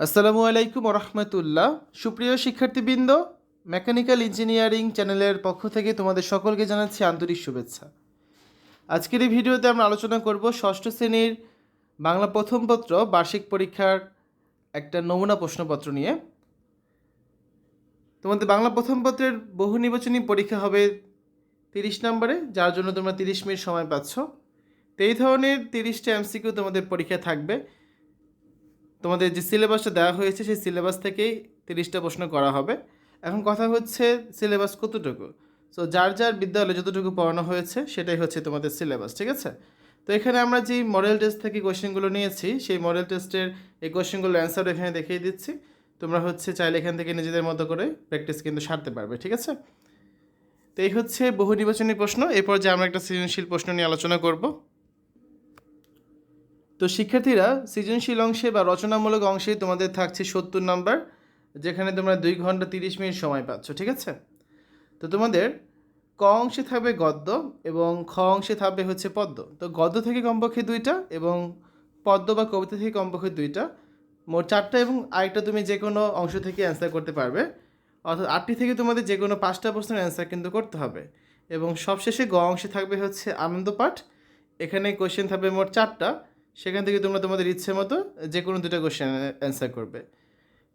আসসালামু আলাইকুম রহমতুল্লাহ সুপ্রিয় শিক্ষার্থীবৃন্দ, মেকানিক্যাল ইঞ্জিনিয়ারিং চ্যানেলের পক্ষ থেকে তোমাদের সকলকে জানাচ্ছি আন্তরিক শুভেচ্ছা। আজকের এই ভিডিওতে আমরা আলোচনা করব ষষ্ঠ শ্রেণির বাংলা প্রথম পত্র বার্ষিক পরীক্ষার একটা নমুনা প্রশ্নপত্র নিয়ে। তোমাদের বাংলা প্রথম পত্রের বহু নির্বাচনী পরীক্ষা হবে তিরিশ নম্বরে, যার জন্য তোমরা তিরিশ মিনিট সময় পাচ্ছ। তো এই ধরনের তিরিশটা এমসিকিউ তোমাদের পরীক্ষা থাকবে। তোমাদের যে সিলেবাসটা দেওয়া হয়েছে, সেই সিলেবাস থেকেই তিরিশটা প্রশ্ন করা হবে। এখন কথা হচ্ছে সিলেবাস কতটুকু? সো যার যার বিদ্যালয়ে যতটুকু পড়ানো হয়েছে, সেটাই হচ্ছে তোমাদের সিলেবাস ঠিক আছে? তো এখানে আমরা যেই মডেল টেস্ট থেকে কোয়েশ্চেনগুলো নিয়েছি, সেই মডেল টেস্টের এই কোয়েশ্চেনগুলোর অ্যান্সার এখানে দেখিয়ে দিচ্ছি। তোমরা হচ্ছে চাইলে এখান থেকে নিজেদের মতো করে প্র্যাকটিস কিন্তু সারতে পারবে, ঠিক আছে? তো এই হচ্ছে বহু নির্বাচনী প্রশ্ন। এরপর যে আমরা একটা সৃজনশীল প্রশ্ন নিয়ে আলোচনা করব। তো শিক্ষার্থীরা সৃজনশীল অংশে বা রচনামূলক অংশে তোমাদের থাকছে সত্তর নাম্বার, যেখানে তোমরা দুই ঘণ্টা তিরিশ মিনিট সময় পাচ্ছ, ঠিক আছে? তো তোমাদের ক অংশে থাকবে গদ্য এবং খ অংশে থাকবে হচ্ছে পদ্য। তো গদ্য থেকে কমপক্ষে দুইটা এবং পদ্য বা কবিতা থেকে কমপক্ষে দুইটা। মোট চারটা এবং আরেকটা তুমি যে কোনো অংশ থেকে অ্যান্সার করতে পারবে। অর্থাৎ আটটি থেকে তোমাদের যে কোনো পাঁচটা প্রশ্নের অ্যান্সার কিন্তু করতে হবে। এবং সবশেষে গ অংশে থাকবে হচ্ছে আনন্দ পাঠ এখানে কোয়েশ্চেন থাকবে মোট চারটা। সেখান থেকে তোমরা তোমাদের ইচ্ছে মতো যে কোনো দুটো কোশ্চেন অ্যান্সার করবে।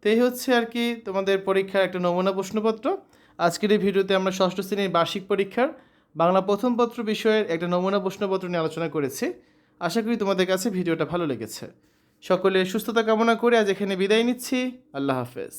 তো এই হচ্ছে আর কি তোমাদের পরীক্ষার একটা নমুনা প্রশ্নপত্র। আজকের এই ভিডিওতে আমরা ষষ্ঠ শ্রেণির বার্ষিক পরীক্ষার বাংলা প্রথম পত্র বিষয়ের একটা নমুনা প্রশ্নপত্র নিয়ে আলোচনা করেছি। আশা করি তোমাদের কাছে ভিডিওটা ভালো লেগেছে। সকলে সুস্থতা কামনা করে আজ এখানে বিদায় নিচ্ছি। আল্লাহ হাফেজ।